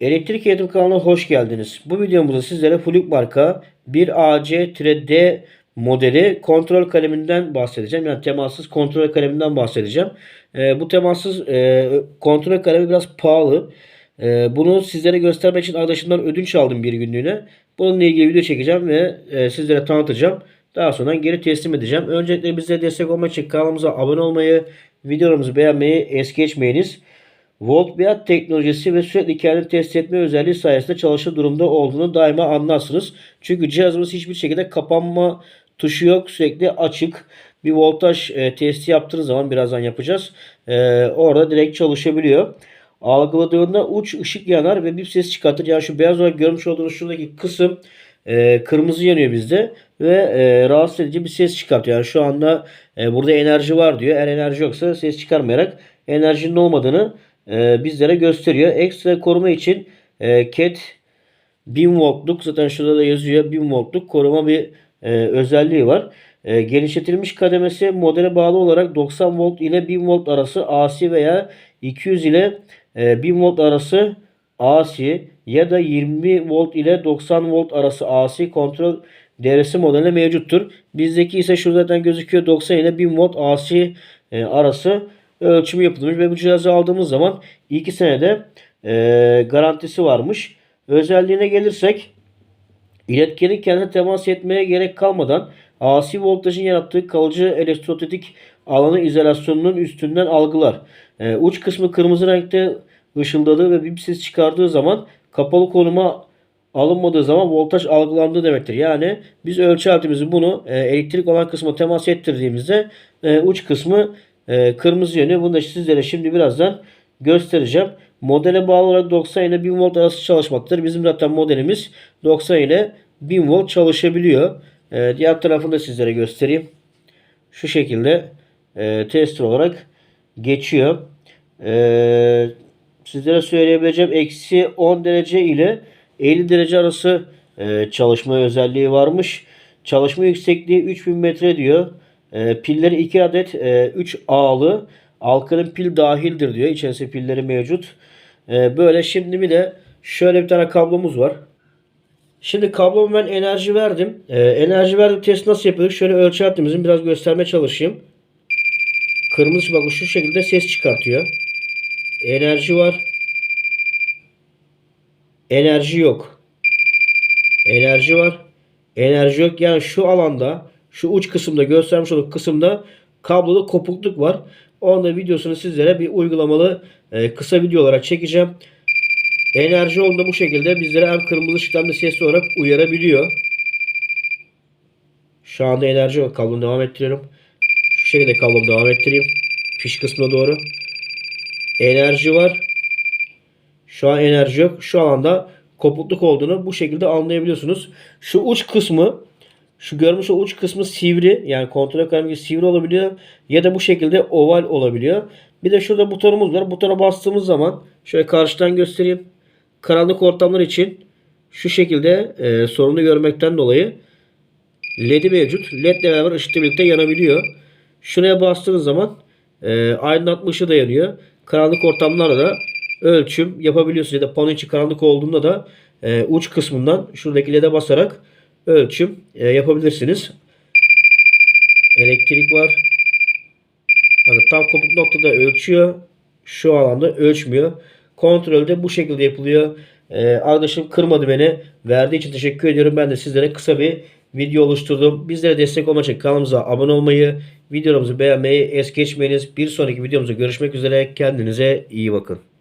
Elektrik Eğitim kanalına hoş geldiniz. Bu videomuzda sizlere Fluke marka 1AC-D modeli kontrol kaleminden bahsedeceğim. Yani temassız kontrol kaleminden bahsedeceğim. Ee, bu temassız e, kontrol kalemi biraz pahalı. Ee, bunu sizlere göstermek için arkadaşımdan ödünç aldım bir günlüğüne. Bununla ilgili video çekeceğim ve e, sizlere tanıtacağım. Daha sonra geri teslim edeceğim. Öncelikle bize destek olmak için kanalımıza abone olmayı, videolarımızı beğenmeyi es geçmeyiniz. Volt biat teknolojisi ve sürekli kendini test etme özelliği sayesinde çalışır durumda olduğunu daima anlarsınız. Çünkü cihazımız hiçbir şekilde kapanma tuşu yok. Sürekli açık. Bir voltaj e, testi yaptığınız zaman birazdan yapacağız. E, orada direkt çalışabiliyor. Algıladığında uç ışık yanar ve bir ses çıkartır. Yani şu beyaz olarak görmüş olduğunuz şuradaki kısım e, kırmızı yanıyor bizde ve e, rahatsız edici bir ses çıkartıyor. Yani şu anda e, burada enerji var diyor. Eğer enerji yoksa ses çıkarmayarak enerjinin olmadığını e, bizlere gösteriyor. Ekstra koruma için e, CAT 1000 voltluk zaten şurada da yazıyor 1000 voltluk koruma bir e, özelliği var. E, genişletilmiş kademesi modele bağlı olarak 90 volt ile 1000 volt arası AC veya 200 ile e, 1000 volt arası AC ya da 20 volt ile 90 volt arası AC kontrol devresi modeli mevcuttur. Bizdeki ise şurada zaten gözüküyor 90 ile 1000 volt AC e, arası ölçümü yapılmış ve bu cihazı aldığımız zaman 2 senede e, garantisi varmış. Özelliğine gelirsek iletkenin kendine temas etmeye gerek kalmadan AC voltajın yarattığı kalıcı elektrostatik alanı izolasyonunun üstünden algılar. E, uç kısmı kırmızı renkte ışıldadığı ve bir ses çıkardığı zaman kapalı konuma alınmadığı zaman voltaj algılandığı demektir. Yani biz ölçü aletimizi bunu e, elektrik olan kısma temas ettirdiğimizde e, uç kısmı e, kırmızı yönü. Bunu da sizlere şimdi birazdan göstereceğim. Modele bağlı olarak 90 ile 1000 volt arası çalışmaktadır. Bizim zaten modelimiz 90 ile 1000 volt çalışabiliyor. E, diğer tarafını da sizlere göstereyim. Şu şekilde e, tester olarak geçiyor. E, sizlere söyleyebileceğim eksi 10 derece ile 50 derece arası e, çalışma özelliği varmış. Çalışma yüksekliği 3000 metre diyor. E, pilleri 2 adet e, 3 A'lı alkalin pil dahildir diyor. İçerisinde pilleri mevcut. E, böyle şimdi bir de şöyle bir tane kablomuz var. Şimdi kabloma ben enerji verdim. E, enerji verdim test nasıl yapıyorduk? Şöyle ölçü hattımızın biraz göstermeye çalışayım. Kırmızı bak şu şekilde ses çıkartıyor. Enerji var. Enerji yok. Enerji var. Enerji yok. Yani şu alanda şu uç kısımda göstermiş olduğum kısımda kabloda kopukluk var. Onun da videosunu sizlere bir uygulamalı e, kısa video olarak çekeceğim. Enerji olduğunda bu şekilde bizlere hem kırmızı ışıktan da sesli olarak uyarabiliyor. Şu anda enerji yok. Kablomu devam ettiriyorum. Şu şekilde kablomu devam ettireyim. Fiş kısmına doğru. Enerji var. Şu an enerji yok. Şu alanda kopukluk olduğunu bu şekilde anlayabiliyorsunuz. Şu uç kısmı şu görmüş o uç kısmı sivri yani kontrol kalemi sivri olabiliyor ya da bu şekilde oval olabiliyor. Bir de şurada butonumuz var. Butona bastığımız zaman şöyle karşıdan göstereyim. Karanlık ortamlar için şu şekilde e, sorunu görmekten dolayı LED'i mevcut. LED ile beraber ışıkla birlikte yanabiliyor. Şuraya bastığınız zaman e, aydınlatma ışığı da yanıyor. Karanlık ortamlarda da ölçüm yapabiliyorsunuz. Ya da pano içi karanlık olduğunda da e, uç kısmından şuradaki LED'e basarak ölçüm e, yapabilirsiniz. Elektrik var. Bakın tam kopuk noktada ölçüyor. Şu alanda ölçmüyor. Kontrolde bu şekilde yapılıyor. E, arkadaşım kırmadı beni. Verdiği için teşekkür ediyorum. Ben de sizlere kısa bir video oluşturdum. Bizlere destek olmak için kanalımıza abone olmayı, videolarımızı beğenmeyi es geçmeyiniz. Bir sonraki videomuzda görüşmek üzere. Kendinize iyi bakın.